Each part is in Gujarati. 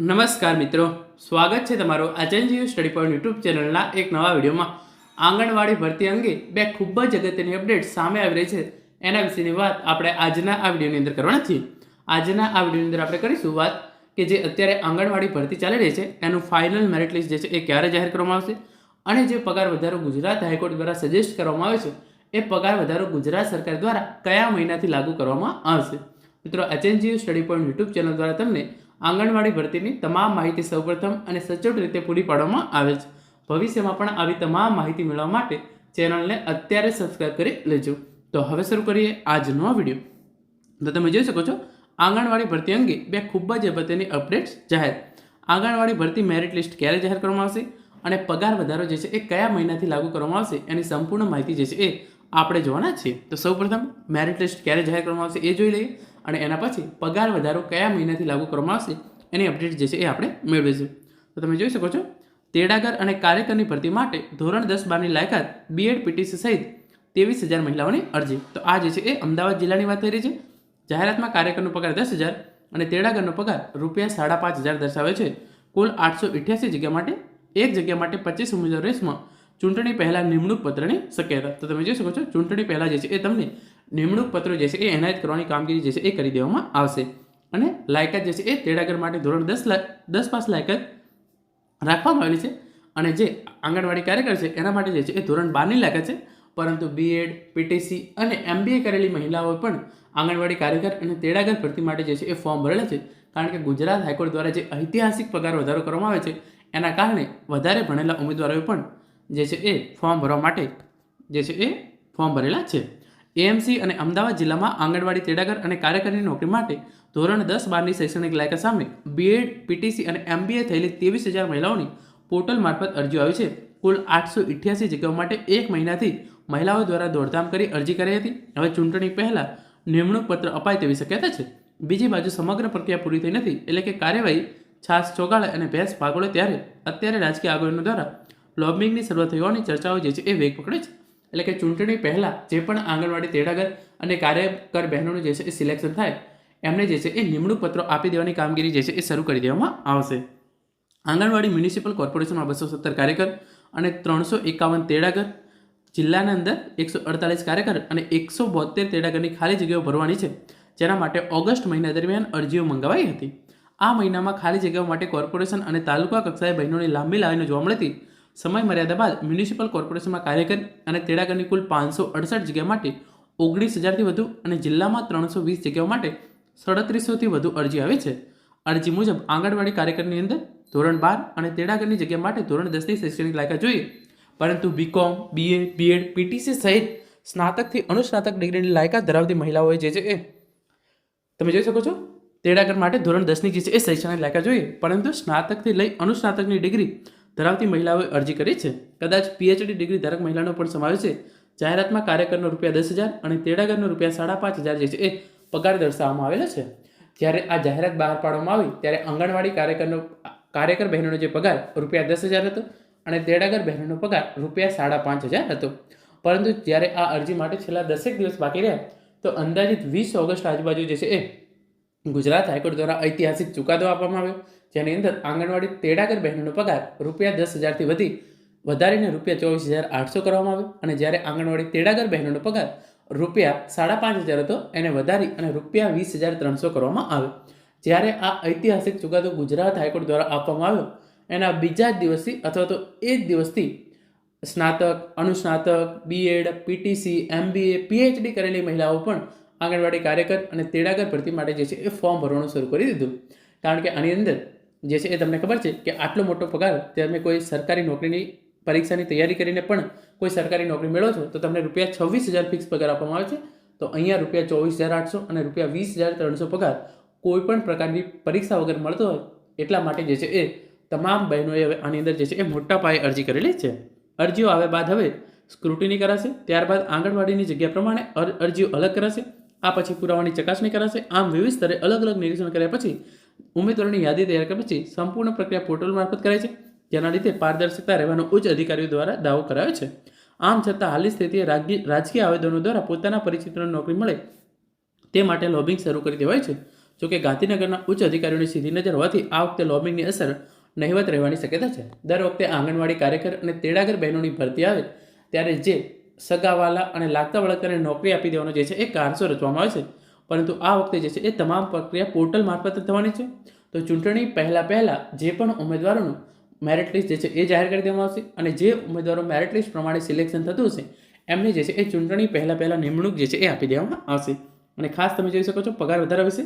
નમસ્કાર મિત્રો. સ્વાગત છે તમારું આચંજીયુ સ્ટડી પોઈન્ટ યુટ્યુબ ચેનલના એક નવા વિડીયોમાં. આંગણવાડી ભરતી અંગે બે ખૂબ જ અગત્યની અપડેટ સામે આવી રહી છે. એના વિશેની વાત આપણે આજના આ વિડીયોની અંદર કરવાના છીએ. આજના આ વિડીયોની અંદર આપણે કરીશું વાત કે જે અત્યારે આંગણવાડી ભરતી ચાલી રહી છે, એનું ફાઇનલ મેરિટ લિસ્ટ જે છે એ ક્યારે જાહેર કરવામાં આવશે? અને જે પગાર વધારો ગુજરાત હાઈકોર્ટ દ્વારા સજેસ્ટ કરવામાં આવે છે, એ પગાર વધારો ગુજરાત સરકાર દ્વારા કયા મહિનાથી લાગુ કરવામાં આવશે? મિત્રો HNGU study point YouTube channel દ્વારા તમને આંગણવાડી ભરતીની તમામ માહિતી સૌપ્રથમ અને સચોટ રીતે પૂરી પાડવામાં આવે છે. ભવિષ્યમાં પણ આવી તમામ માહિતી મેળવવા માટે ચેનલને અત્યારે સબસ્ક્રાઈબ કરી લેજો. તો હવે શરૂ કરીએ આજનો આ વીડિયો. તો તમે જોઈ શકો છો, આંગણવાડી ભરતી અંગે બે ખૂબ જ અગત્યની અપડેટ્સ જાહેર. આંગણવાડી ભરતી મેરિટ લિસ્ટ ક્યારે જાહેર કરવામાં આવશે અને પગાર વધારો જે છે એ કયા મહિનાથી લાગુ કરવામાં આવશે એની સંપૂર્ણ માહિતી જે છે એ આપણે જોવાના છીએ. તો સૌપ્રથમ મેરિટ લિસ્ટ ક્યારે જાહેર કરવામાં આવશે એ જોઈ લઈએ. અને એના પછી પગાર વધારો કયા મહિનાથી લાગુ કરવામાં આવશે એની અપડેટ જે છે એ આપણે મેળવીશું. તો તમે જોઈ શકો છો, તેડાગર અને કાર્યકરની ભરતી માટે ધોરણ દસ બારની લાયકાત બીએડ પીટીસી સહિત ત્રેવીસ હજાર મહિલાઓની અરજી. તો આ જે છે એ અમદાવાદ જિલ્લાની વાત થઈ રહી છે. જાહેરાતમાં કાર્યકરનો પગાર દસ હજાર અને તેડાગરનો પગાર રૂપિયા સાડા પાંચ હજાર દર્શાવે છે. કુલ આઠસો ઇઠ્યાસી જગ્યા માટે, એક જગ્યા માટે પચીસ ઉમેદવાર રેસમાં ચૂંટણી પહેલાં નિમણૂક પત્રની શક્યતા. તો તમે જોઈ શકો છો, ચૂંટણી પહેલાં જે છે એ તમને નિમણૂક પત્રો જે છે એ એનાયત કરવાની કામગીરી જે છે એ કરી દેવામાં આવશે. અને લાયકાત જે છે એ તેડાગર માટે ધોરણ દસ દસ પાસ લાયકાત રાખવામાં આવેલી છે. અને જે આંગણવાડી કાર્યકર છે, એના માટે જે છે એ ધોરણ બારની લાયકાત છે. પરંતુ બીએડ પીટીસી અને એમબીએ કરેલી મહિલાઓ પણ આંગણવાડી કાર્યકર અને તેડાગર ભરતી માટે જે છે એ ફોર્મ ભરેલા છે. કારણ કે ગુજરાત હાઈકોર્ટ દ્વારા જે ઐતિહાસિક પગાર વધારો કરવામાં આવે છે, એના કારણે વધારે ભણેલા ઉમેદવારોએ પણ જે છે એ ફોર્મ ભરવા માટે જે છે એ ફોર્મ ભરેલા છે. એએમસી અને અમદાવાદ જિલ્લામાં આંગણવાડી તેડાગર અને કાર્યકરની નોકરી માટે ધોરણ દસ બારની શૈક્ષણિક લાયકાત સામે બીએડ પીટીસી અને એમબીએ થયેલી ત્રેવીસ હજાર મહિલાઓની પોર્ટલ મારફત અરજીઓ આવી છે. કુલ આઠસો ઇઠ્યાસી જગ્યાઓ માટે એક મહિનાથી મહિલાઓ દ્વારા દોડધામ કરી અરજી કરી હતી. હવે ચૂંટણી પહેલાં નિમણૂક પત્ર અપાય તેવી શક્યતા છે. બીજી બાજુ સમગ્ર પ્રક્રિયા પૂરી થઈ નથી એટલે કે કાર્યવાહી છાસ ચોગાળે અને ભેંસ ભાગોળે ત્યારે અત્યારે રાજકીય આગેવાનો દ્વારા લોબિંગની શરૂઆત થઈ હોવાની ચર્ચાઓ જે છે એ વેગ પકડે છે. એટલે કે ચૂંટણી પહેલાં જે પણ આંગણવાડી તેડાગર અને કાર્યકર બહેનોનું જે છે એ સિલેક્શન થાય, એમને જે છે એ નિમણૂક પત્રો આપી દેવાની કામગીરી જે છે એ શરૂ કરી દેવામાં આવશે. આંગણવાડી મ્યુનિસિપલ કોર્પોરેશનમાં બસો સત્તર કાર્યકર અને ત્રણસો એકાવન તેડાગર, જિલ્લાના અંદર એકસો અડતાલીસ કાર્યકર અને એકસો બોતેર તેડાગરની ખાલી જગ્યાઓ ભરવાની છે, જેના માટે ઓગસ્ટ મહિના દરમિયાન અરજીઓ મંગાવાઈ હતી. આ મહિનામાં ખાલી જગ્યાઓ માટે કોર્પોરેશન અને તાલુકા કક્ષાએ બહેનોની લાંબી લાઈનો જોવા મળી હતી. સમય મર્યાદા બાદ મ્યુનિસિપલ કોર્પોરેશનમાં કાર્યકર અને તેડાગરની કુલ પાંચસો અડસઠ જગ્યા માટે ઓગણીસ હજારથી વધુ અને જિલ્લામાં ત્રણસો વીસ જગ્યાઓ માટે સડત્રીસોથી વધુ અરજી આવી છે. અરજી મુજબ આંગણવાડી કાર્યકરની અંદર ધોરણ બાર અને તેડાગરની જગ્યા માટે ધોરણ દસની શૈક્ષણિક લાયકાત જોઈએ. પરંતુ બીકોમ બીએ બીએડ પીટીસી સહિત સ્નાતકથી અનુસ્નાતક ડિગ્રીની લાયકાત ધરાવતી મહિલાઓએ જે છે એ તમે જોઈ શકો છો તેડાગર માટે ધોરણ દસની જે છે એ શૈક્ષણિક લાયકાત જોઈએ. પરંતુ સ્નાતકથી લઈ અનુસ્નાતકની ડિગ્રી ધરાવતી મહિલાઓએ અરજી કરી છે. કદાચ પીએચડી ડિગ્રી ધારક મહિલાનો પણ સમાવેશ છે. જાહેરાતમાં કાર્યકરનો રૂપિયા દસ હજાર અને તેડાગરનો રૂપિયા સાડા પાંચ હજાર જે છે એ પગાર દર્શાવવામાં આવેલો છે. જ્યારે આ જાહેરાત બહાર પાડવામાં આવી, ત્યારે આંગણવાડી કાર્યકરનો, કાર્યકર બહેનોનો જે પગાર રૂપિયા દસ હજાર હતો અને તેડાગર બહેનોનો પગાર રૂપિયા સાડા પાંચ હજાર હતો. પરંતુ જ્યારે આ અરજી માટે છેલ્લા દસેક દિવસ બાકી રહ્યા, તો અંદાજિત વીસ ઓગસ્ટ આજુબાજુ જે છે એ ગુજરાત હાઈકોર્ટ દ્વારા ઐતિહાસિક ચુકાદો આપવામાં આવ્યો. જેની અંદર આંગણવાડી તેડાગર બહેનોનો પગાર રૂપિયા દસ હજારથી વધી, વધારીને રૂપિયા ચોવીસ હજાર આઠસો કરવામાં આવ્યો. અને જ્યારે આંગણવાડી તેડાગર બહેનોનો પગાર રૂપિયા સાડા પાંચ હજાર હતો, એને વધારી અને રૂપિયા વીસ હજાર ત્રણસો કરવામાં આવ્યો. જ્યારે આ ઐતિહાસિક ચુકાદો ગુજરાત હાઈકોર્ટ દ્વારા આપવામાં આવ્યો, એના બીજા જ દિવસથી અથવા તો એ જ દિવસથી સ્નાતક, અનુસ્નાતક બીએડ પીટીસી એમબીએ પીએચડી કરેલી મહિલાઓ પણ આંગણવાડી કાર્યકર અને તેડાગર ભરતી માટે જે છે એ ફોર્મ ભરવાનું શરૂ કરી દીધું. કારણ કે આની અંદર જે છે એ તમને ખબર છે કે આટલો મોટો પગાર તમે કોઈ સરકારી નોકરીની પરીક્ષાની તૈયારી કરીને પણ કોઈ સરકારી નોકરી મેળવો છો, તો તમને રૂપિયા છવ્વીસ હજાર ફિક્સ પગાર આપવામાં આવે છે. તો અહીંયા રૂપિયા ચોવીસ હજાર આઠસો અને રૂપિયા વીસ હજાર ત્રણસો પગાર કોઈપણ પ્રકારની પરીક્ષા વગર મળતો હોય એટલા માટે જે છે એ તમામ બહેનોએ હવે આની અંદર જે છે એ મોટા પાયે અરજી કરેલી છે. અરજીઓ આવ્યા બાદ હવે સ્ક્રુટિની કરાશે, ત્યારબાદ આંગણવાડીની જગ્યા પ્રમાણે અરજીઓ અલગ કરાશે આ પછી પુરાવાની ચકાસણી કરાશે. આમ વિવિધ સ્તરે અલગ અલગ નિરીક્ષણ કર્યા પછી ઉમેદવારોની યાદી તૈયાર કર્યા પછી સંપૂર્ણ પ્રક્રિયા પોર્ટલ મારફત કરાય છે. જેના લીધે પારદર્શકતા રહેવાનો ઉચ્ચ અધિકારીઓ દ્વારા દાવો કરાયો છે. આમ છતાં હાલની સ્થિતિએ રાજકીય આવેદનો દ્વારા પોતાના પરિચિતોને નોકરી મળે તે માટે લોબિંગ શરૂ કરી દેવાય છે. જોકે ગાંધીનગરના ઉચ્ચ અધિકારીઓની સીધી નજર હોવાથી આ વખતે લોબિંગની અસર નહિવત રહેવાની શક્યતા છે. દર વખતે આંગણવાડી કાર્યકર અને તેડાગર બહેનોની ભરતી આવે ત્યારે જે સગાવાલા અને લાગતા વળગતાને નોકરી આપી દેવાનો જે છે એ કારસો રચવામાં આવે છે. પરંતુ આ વખતે જે છે એ તમામ પ્રક્રિયા પોર્ટલ મારફતે થવાની છે. તો ચૂંટણી પહેલાં પહેલાં જે પણ ઉમેદવારોનું મેરિટ લિસ્ટ જે છે એ જાહેર કરી દેવામાં આવશે અને જે ઉમેદવારો મેરિટ લિસ્ટ પ્રમાણે સિલેક્શન થતું હશે, એમને જે છે એ ચૂંટણી પહેલાં પહેલાં નિમણૂક જે છે એ આપી દેવામાં આવશે. અને ખાસ તમે જોઈ શકો છો પગાર વધારા વિશે.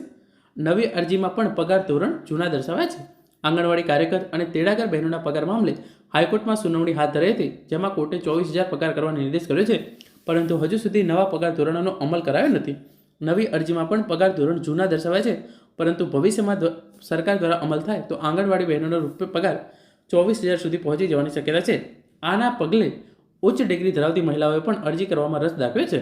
નવી અરજીમાં પણ પગાર ધોરણ જૂના દર્શાવ્યા છે. આંગણવાડી કાર્યકર અને તેડાગર બહેનોના પગાર મામલે હાઈકોર્ટમાં સુનાવણી હાથ ધરાઈ હતી, જેમાં કોર્ટે ચોવીસ હજાર પગાર કરવાનો નિર્દેશ કર્યો છે. પરંતુ હજુ સુધી નવા પગાર ધોરણોનો અમલ કરાયો નથી. નવી અરજીમાં પણ પગાર ધોરણ જૂના દર્શાવાય છે. પરંતુ ભવિષ્યમાં સરકાર દ્વારા અમલ થાય તો આંગણવાડી બહેનોનો રૂપે પગાર ચોવીસ હજાર સુધી પહોંચી જવાની શક્યતા છે. આના પગલે ઉચ્ચ ડિગ્રી ધરાવતી મહિલાઓએ પણ અરજી કરવામાં રસ દાખવ્યો છે.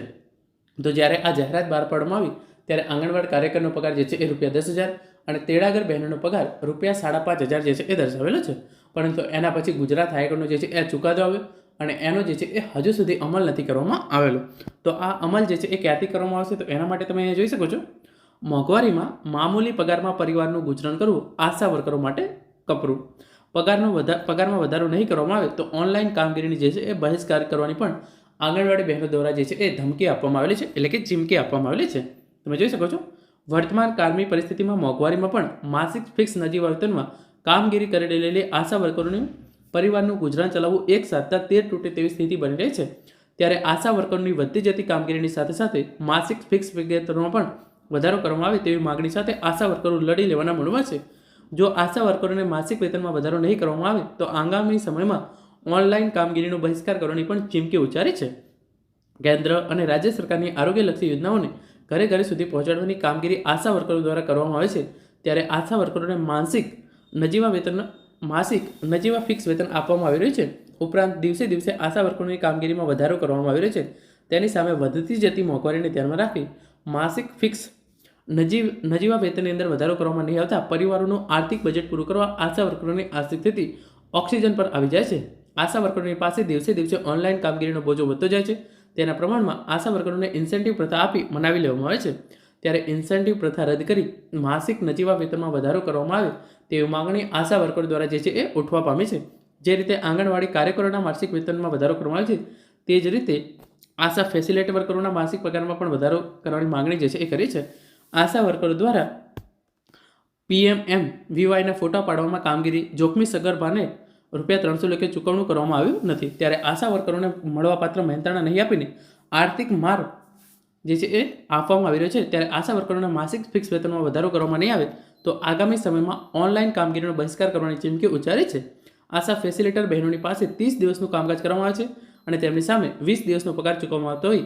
તો જ્યારે આ જાહેરાત બહાર પાડવામાં આવી, ત્યારે આંગણવાડી કાર્યકરનો પગાર જે છે એ રૂપિયા દસ હજાર અને તેડાગર બહેનોનો પગાર રૂપિયા સાડા પાંચ હજાર જે છે એ દર્શાવેલો છે. પરંતુ એના પછી ગુજરાત હાઈકોર્ટનો જે છે એ ચુકાદો આવ્યો અને એનો જે છે એ હજુ સુધી અમલ નથી કરવામાં આવેલો. તો આ અમલ જે છે એ ક્યાંથી કરવામાં આવશે તો એના માટે તમે અહીંયા જોઈ શકો છો. મોંઘવારીમાં મામૂલી પગારમાં પરિવારનું ગુજરાન કરવું આશા વર્કરો માટે કપરું. પગારનો વધા, પગારમાં વધારો નહીં કરવામાં આવે તો ઓનલાઈન કામગીરીની જે છે એ બહિષ્કાર કરવાની પણ આંગણવાડી બહેનો દ્વારા જે છે એ ધમકી આપવામાં આવેલી છે, એટલે કે ચીમકી આપવામાં આવેલી છે. તમે જોઈ શકો છો. વર્તમાન કાળની પરિસ્થિતિમાં મોંઘવારીમાં પણ માસિક ફિક્સ નજીવા વેતનમાં કામગીરી કરી રહેલી આશા વર્કરોનું પરિવારનું ગુજરાન ચલાવવું એક સાધતા તેર તૂટે તેવી સ્થિતિ બની રહી છે. ત્યારે આશા વર્કરોની વધતી જતી કામગીરીની સાથે સાથે માસિક ફિક્સ વેતનમાં પણ વધારો કરવામાં આવે તેવી માગણી સાથે આશા વર્કરો લડી લેવાના મૂડમાં છે. જો આશા વર્કરોને માસિક વેતનમાં વધારો નહીં કરવામાં આવે, તો આગામી સમયમાં ઓનલાઈન કામગીરીનો બહિષ્કાર કરવાની પણ ચીમકી ઉચ્ચારી છે. કેન્દ્ર અને રાજ્ય સરકારની આરોગ્યલક્ષી યોજનાઓને ઘરે ઘરે સુધી પહોંચાડવાની કામગીરી આશા વર્કરો દ્વારા કરવામાં આવે છે, ત્યારે આશા વર્કરોને માનસિક નજીવા વેતન, માસિક નજીવા ફિક્સ વેતન આપવામાં આવી રહ્યું છે. ઉપરાંત દિવસે દિવસે આશા વર્કરોની કામગીરીમાં વધારો કરવામાં આવી રહ્યો છે. તેની સામે વધતી જતી મોંઘવારીને ધ્યાનમાં રાખી માસિક ફિક્સ નજીવ, નજીવા વેતનની અંદર વધારો કરવામાં નહીં આવતા પરિવારોનું આર્થિક બજેટ પૂરું કરવા આશા વર્કરોની આર્થિક સ્થિતિ ઓક્સિજન પર આવી જાય છે. આશા વર્કરોની પાસે દિવસે દિવસે ઓનલાઈન કામગીરીનો બોજો વધતો જાય છે. તેના પ્રમાણમાં આશા વર્કરોને ઇન્સેન્ટિવ પ્રથા આપી મનાવી લેવામાં આવે છે. ત્યારે ઇન્સેન્ટિવ પ્રથા રદ કરી માસિક નજીવા વેતનમાં વધારો કરવામાં આવે તેવી માંગણી આશા વર્કરો દ્વારા જે છે એ ઉઠવા પામી છે. જે રીતે આંગણવાડી કાર્યકરોના માસિક વેતનમાં વધારો કરવામાં આવે છે, તે જ રીતે આશા ફેસિલિટી વર્કરોના માસિક પગારમાં પણ વધારો કરવાની માંગણી જે છે એ કરી છે. આશા વર્કરો દ્વારા પીએમએમ વીવાયના ફોટા પાડવામાં કામગીરી જોખમી સગર્ભાને રૂપિયા ત્રણસો લેખે ચૂકવણું કરવામાં આવ્યું નથી. ત્યારે આશા વર્કરોને મળવાપાત્ર મહેનતાણા નહીં આપીને આર્થિક માર જે છે એ આપવામાં આવી રહ્યો છે. ત્યારે આશા વર્કરોના માસિક ફિક્સ વેતનમાં વધારો કરવામાં નહીં આવે તો આગામી સમયમાં ઓનલાઈન કામગીરીનો બહિષ્કાર કરવાની ચીમકી ઉચ્ચારી છે. આશા ફેસિલિટર બહેનોની પાસે ત્રીસ દિવસનું કામકાજ કરવામાં આવે છે અને તેમની સામે વીસ દિવસનો પગાર ચૂકવવામાં આવતો હોય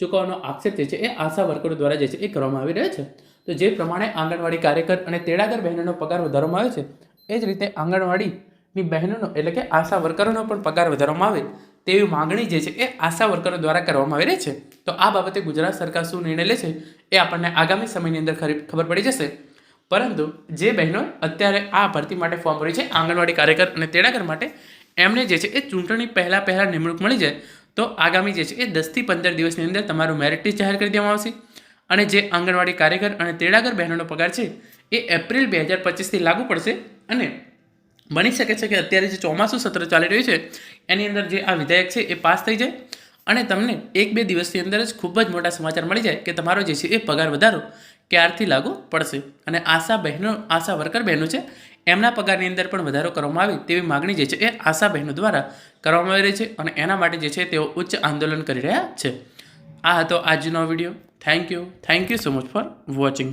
ચૂકવવાનો આક્ષેપ જે છે એ આશા વર્કરો દ્વારા જે છે એ કરવામાં આવી રહ્યો છે. તો જે પ્રમાણે આંગણવાડી કાર્યકર અને તેડાગર બહેનોનો પગાર વધારવામાં આવે છે, એ જ રીતે આંગણવાડીની બહેનોનો એટલે કે આશા વર્કરોનો પણ પગાર વધારવામાં આવે તેવી માંગણી જે છે એ આશા વર્કરો દ્વારા કરવામાં આવી રહી છે. તો આ બાબતે ગુજરાત સરકાર શું નિર્ણય લે છે એ આપણને આગામી સમયની અંદર ખરી ખબર પડી જશે. પરંતુ જે બહેનો અત્યારે આ ભરતી માટે ફોર્મ ભરી છે, આંગણવાડી કાર્યકર અને તેડાગર માટે, એમને જે છે એ ચૂંટણી પહેલાં પહેલાં નિમણૂક મળી જાય તો આગામી જે છે એ દસથી પંદર દિવસની અંદર તમારું મેરિટ લિસ્ટ જાહેર કરી દેવામાં આવશે. અને જે આંગણવાડી કાર્યકર અને તેડાગર બહેનોનો પગાર છે એ એપ્રિલ બે હજાર પચીસથી લાગુ પડશે અને બની શકે છે કે અત્યારે જે ચોમાસું સત્ર ચાલી રહ્યું છે, એની અંદર જે આ વિધેયક છે એ પાસ થઈ જાય અને તમને એક બે દિવસની અંદર જ ખૂબ જ મોટા સમાચાર મળી જાય કે તમારો જે છે એ પગાર વધારો ક્યારથી લાગુ પડશે. અને આશા બહેનો, આશા વર્કર બહેનો છે, એમના પગારની અંદર પણ વધારો કરવામાં આવે તેવી માગણી જે છે એ આશા બહેનો દ્વારા કરવામાં આવી રહી છે અને એના માટે જે છે તેઓ ઉચ્ચ આંદોલન કરી રહ્યા છે. આ હતો આજનો video. Thank you thank you so much for watching